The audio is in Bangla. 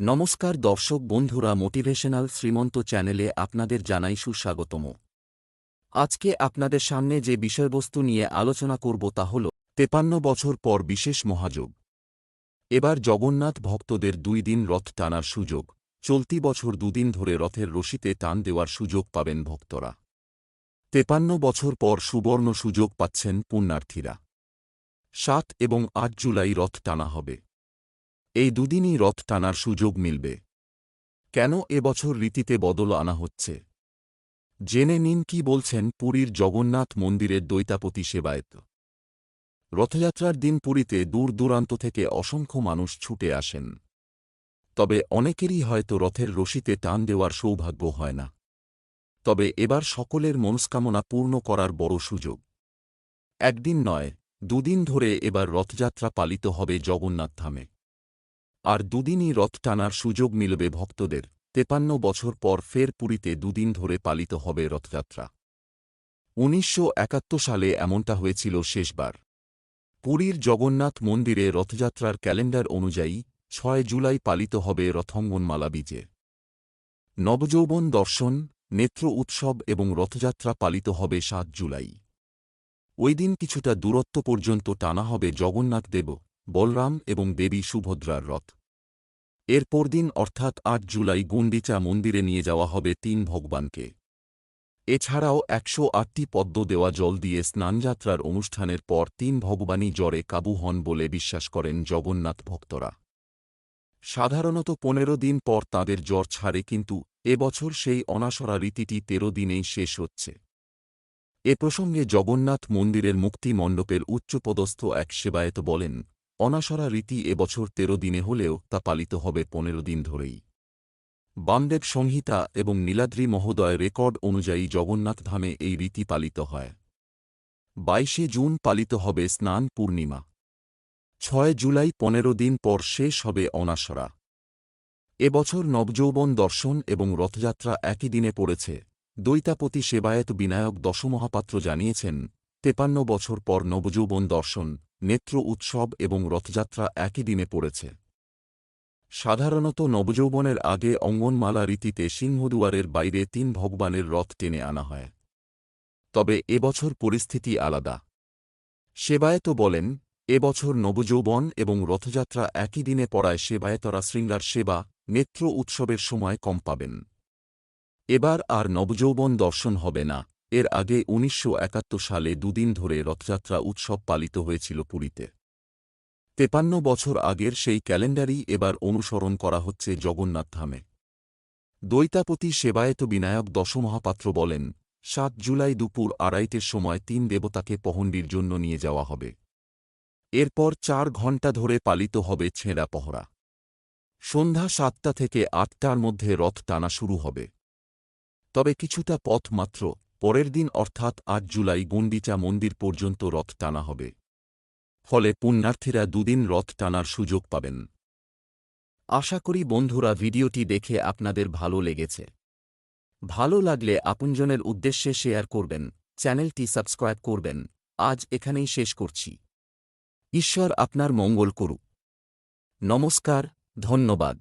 নমস্কার দর্শক বন্ধুরা মোটিভেশনাল শ্রীমন্ত চ্যানেলে আপনাদের জানাই সুস্বাগতম। আজকে আপনাদের সামনে যে বিষয়বস্তু নিয়ে আলোচনা করব তা হল তেপান্ন বছর পর বিশেষ মহাযোগ। এবার জগন্নাথ ভক্তদের দুই দিন রথ টানার সুযোগ, চলতি বছর দুদিন ধরে রথের রশিতে টান দেওয়ার সুযোগ পাবেন ভক্তরা। তেপান্ন বছর পর সুবর্ণ সুযোগ পাচ্ছেন পুণ্যার্থীরা। সাত এবং আট জুলাই রথ টানা হবে। এই দুদিনই রথ টানার সুযোগ মিলবে। কেন এবছর রীতিতে বদল আনা হচ্ছে? জেনে নিন কি বলছেন পুরীর জগন্নাথ মন্দিরের দৈতাপতি সেবায়ত। রথযাত্রার দিন পুরীতে দূর দূরান্ত থেকে অসংখ্য মানুষ ছুটে আসেন। তবে অনেকেরই হয়তো রথের রশিতে টান দেওয়ার সৌভাগ্য হয় না। তবে এবার সকলের মনস্কামনা পূর্ণ করার বড় সুযোগ। একদিন নয়, দুদিন ধরে এবার রথযাত্রা পালিত হবে জগন্নাথ ধামে। আর দুদিনই রথ টানার সুযোগ মিলবে ভক্তদের। তেপান্ন বছর পর ফের পুরীতে দুদিন ধরে পালিত হবে রথযাত্রা। উনিশশো একাত্তর সালে এমনটা হয়েছিল শেষবার। পুরীর জগন্নাথ মন্দিরে রথযাত্রার ক্যালেন্ডার অনুযায়ী ছয় জুলাই পালিত হবে রথঙ্গনমালা বীজে। নবযৌবন দর্শন, নেত্র উৎসব এবং রথযাত্রা পালিত হবে সাত জুলাই। ওই দিন কিছুটা দূরত্ব পর্যন্ত টানা হবে জগন্নাথ দেব বলরাম এবং দেবী সুভদ্রার রথ। এর পরদিন অর্থাৎ আট জুলাই গুন্ডিচা মন্দিরে নিয়ে যাওয়া হবে তিন ভগবানকে। এছাড়াও একশো আটটি পদ্ম দেওয়া জল দিয়ে স্নানযাত্রার অনুষ্ঠানের পর তিন ভগবানই জ্বরে কাবু হন বলে বিশ্বাস করেন জগন্নাথ ভক্তরা। সাধারণত পনেরো দিন পর তাঁদের জ্বর ছাড়ে কিন্তু এবছর সেই অনাসরা রীতিটি তেরো দিনেই শেষ হচ্ছে। এ প্রসঙ্গে জগন্নাথ মন্দিরের মুক্তি মণ্ডপের উচ্চপদস্থ এক সেবায়ত বলেন অনাসরা রীতি এবছর তেরো দিনে হলেও তা পালিত হবে পনেরো দিন ধরেই। বামদেব সংহিতা এবং নীলাদ্রি মহোদয় রেকর্ড অনুযায়ী জগন্নাথ ধামে এই রীতি পালিত হয়। বাইশে জুন পালিত হবে স্নান পূর্ণিমা। ছয় জুলাই পনেরো দিন পর শেষ হবে অনাসরা। এবছর নবযৌবন দর্শন এবং রথযাত্রা একই দিনে পড়েছে। দৈতাপতি সেবায়ত বিনায়ক দশমহাপাত্র জানিয়েছেন, তেপান্ন বছর পর নবযৌবন দর্শন নেত্র উৎসব এবং রথযাত্রা একই দিনে পড়েছে। সাধারণত নবযৌবনের আগে অঙ্গনমালা রীতিতে সিংহদুয়ারের বাইরে তিন ভগবানের রথ টেনে আনা হয়। তবে এবছর পরিস্থিতি আলাদা। সেবায়ত বলেন এবছর নবযৌবন এবং রথযাত্রা একই দিনে পড়ায় সেবায়তরা শৃঙ্গার সেবা, নেত্র উৎসবের সময় কম পাবেন। এবার আর নবযৌবন দর্শন হবে না। এর আগে উনিশশো একাত্তর সালে দুদিন ধরে রথযাত্রা উৎসব পালিত হয়েছিল পুরীতে। তেপান্ন বছর আগের সেই ক্যালেন্ডারই এবার অনুসরণ করা হচ্ছে জগন্নাথ ধামে। দৈতাপতি সেবায়ত বিনায়ক দশমহাপাত্র বলেন, সাত জুলাই দুপুর আড়াইটের সময় তিন দেবতাকে পহণ্ডির জন্য নিয়ে যাওয়া হবে। এরপর চার ঘণ্টা ধরে পালিত হবে ছেঁড়া পহরা। সন্ধ্যা সাতটা থেকে আটটার মধ্যে রথ টানা শুরু হবে। তবে কিছুটা পথ মাত্র পরের দিন অর্থাৎ আট জুলাই গণ্ডিচা মন্দির পর্যন্ত রথ টানা হবে। ফলে পুণ্যার্থীরা দুদিন রথ টানার সুযোগ পাবেন। আশা করি বন্ধুরা ভিডিওটি দেখে আপনাদের ভালো লেগেছে। ভালো লাগলে আপনজনের উদ্দেশ্যে শেয়ার করবেন, চ্যানেলটি সাবস্ক্রাইব করবেন। আজ এখানেই শেষ করছি। ঈশ্বর আপনার মঙ্গল করুক। নমস্কার, ধন্যবাদ।